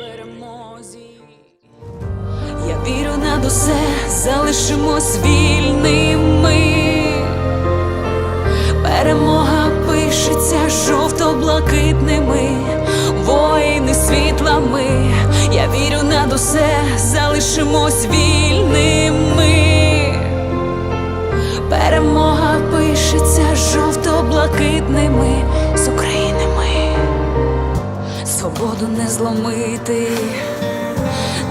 перемозі. Я вірю на усе, залишимось вільними. Перемога пишеться жовто-блакитними, воїни світлами. Я вірю над усе, залишимось вільними. Перемога пишеться жовто-блакитними. Свободу не зломити,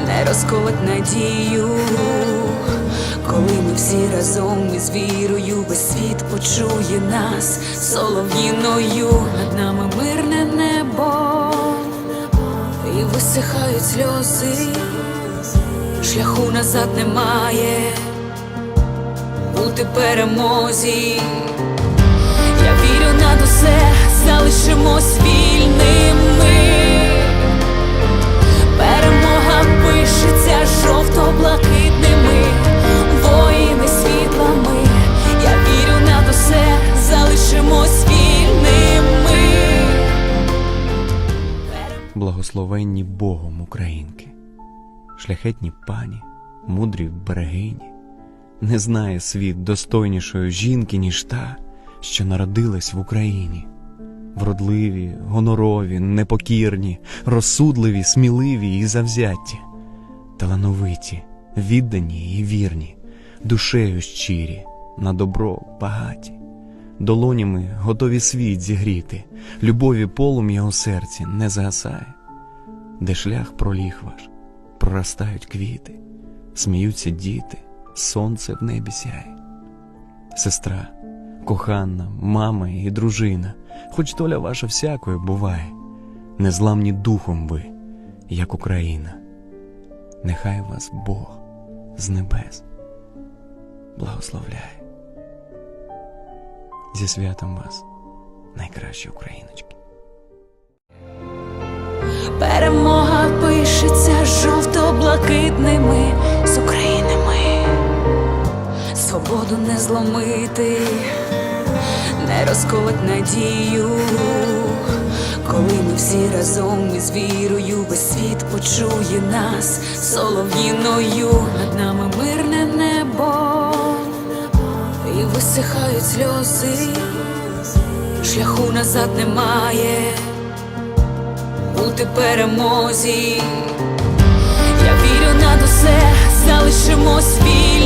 не розколоть надію. Коли ми всі разом із вірою, весь світ почує нас солов'їною, над нами мирне небо, і висихають сльози, шляху назад немає, бути перемозі. Благословенні Богом Українки, шляхетні пані, мудрі берегині, не знає світ достойнішої жінки, ніж та, що народилась в Україні. Вродливі, гонорові, непокірні, розсудливі, сміливі і завзяті, талановиті, віддані і вірні, душею щирі, на добро багаті долонями готові світ зігріти, любові полум'я у серці не згасає, де шлях проліг ваш, проростають квіти, сміються діти, сонце в небі сяє. Сестра, кохана, мама і дружина, хоч доля ваша всякою буває, незламні духом ви, як Україна. Нехай вас Бог з небес благословляє. Зі святом вас, найкращі україночки. Перемога пишеться жовто-блакитними з Українами. Свободу не зломити, не розколоть надію. Коли ми всі разом із вірою, весь світ почує нас солов'їною, над нами мирне небо, висихають сльози, шляху назад немає бути перемозі. Я вірю над усе, залишимось вільними.